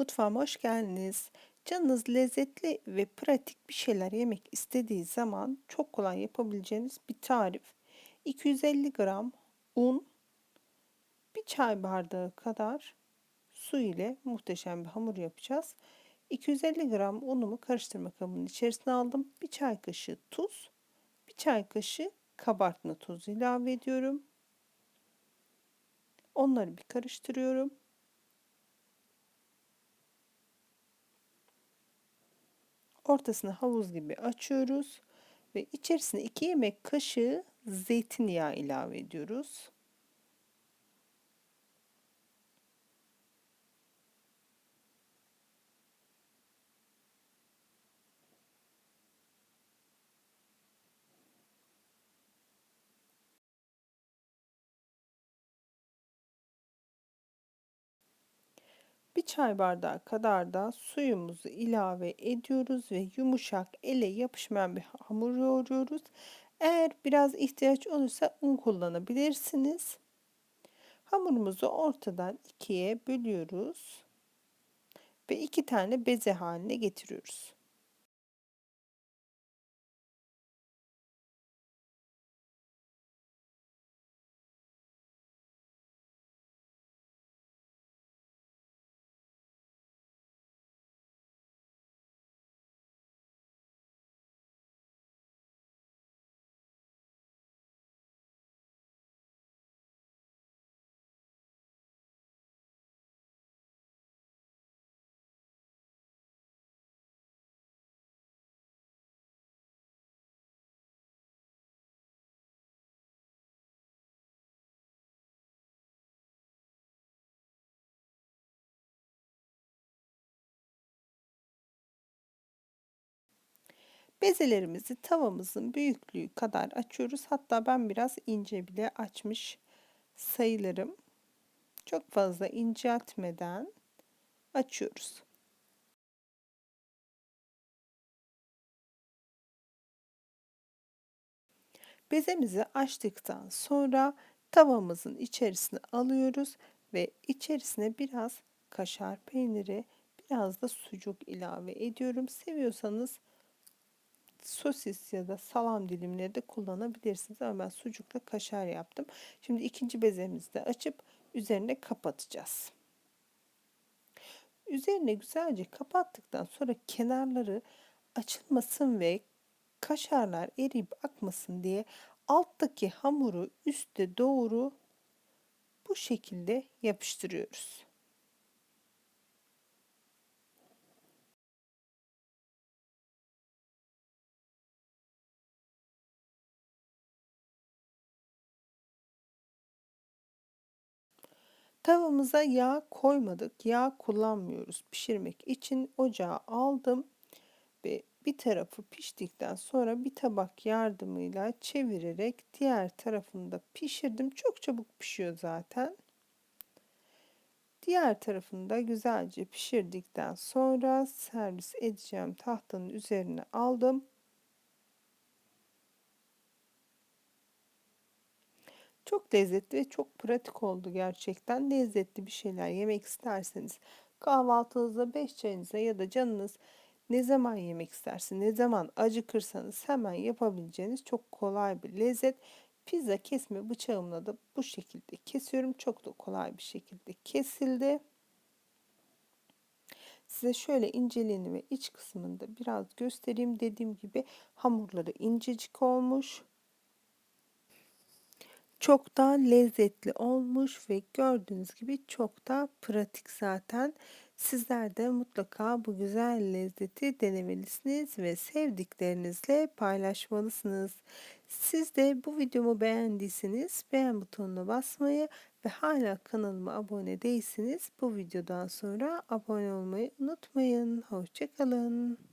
Mutfağıma hoş geldiniz. Canınız lezzetli ve pratik bir şeyler yemek istediği zaman çok kolay yapabileceğiniz bir tarif. 250 gram un, bir çay bardağı kadar su ile muhteşem bir hamur yapacağız. 250 gram unumu karıştırma kabının içerisine aldım. Bir çay kaşığı tuz, bir çay kaşığı kabartma tozu ilave ediyorum. Onları bir karıştırıyorum. Ortasını havuz gibi açıyoruz ve içerisine 2 yemek kaşığı zeytinyağı ilave ediyoruz. Bir çay bardağı kadar da suyumuzu ilave ediyoruz ve yumuşak ele yapışmayan bir hamur yoğuruyoruz. Eğer biraz ihtiyaç olursa un kullanabilirsiniz. Hamurumuzu ortadan ikiye bölüyoruz ve iki tane beze haline getiriyoruz. Bezelerimizi tavamızın büyüklüğü kadar açıyoruz. Hatta ben biraz ince bile açmış sayılırım. Çok fazla inceltmeden açıyoruz. Bezemizi açtıktan sonra tavamızın içerisine alıyoruz ve içerisine biraz kaşar peyniri, biraz da sucuk ilave ediyorum. Seviyorsanız sosis ya da salam dilimleri de kullanabilirsiniz ama ben sucukla kaşar yaptım. Şimdi ikinci bezemizi de açıp üzerine kapatacağız. Üzerine güzelce kapattıktan sonra kenarları açılmasın ve kaşarlar eriyip akmasın diye alttaki hamuru üste doğru bu şekilde yapıştırıyoruz. Tavamıza yağ koymadık. Yağ kullanmıyoruz. Pişirmek için ocağa aldım ve bir tarafı piştikten sonra bir tabak yardımıyla çevirerek diğer tarafını da pişirdim. Çok çabuk pişiyor zaten. Diğer tarafını da güzelce pişirdikten sonra servis edeceğim tahtanın üzerine aldım. Çok lezzetli ve çok pratik oldu gerçekten. Lezzetli bir şeyler yemek isterseniz kahvaltınızda, beş çayınıza ya da canınız ne zaman yemek istersin, ne zaman acıkırsanız hemen yapabileceğiniz çok kolay bir lezzet. Pizza kesme bıçağımla da bu şekilde kesiyorum. Çok da kolay bir şekilde kesildi. Size şöyle inceliğini ve iç kısmını da biraz göstereyim. Dediğim gibi hamurları incecik olmuş çok daha lezzetli olmuş ve gördüğünüz gibi çok da pratik zaten. Sizler de mutlaka bu güzel lezzeti denemelisiniz ve sevdiklerinizle paylaşmalısınız. Siz de bu videomu beğendiyseniz beğen butonuna basmayı ve hala kanalıma abone değilseniz bu videodan sonra abone olmayı unutmayın. Hoşçakalın.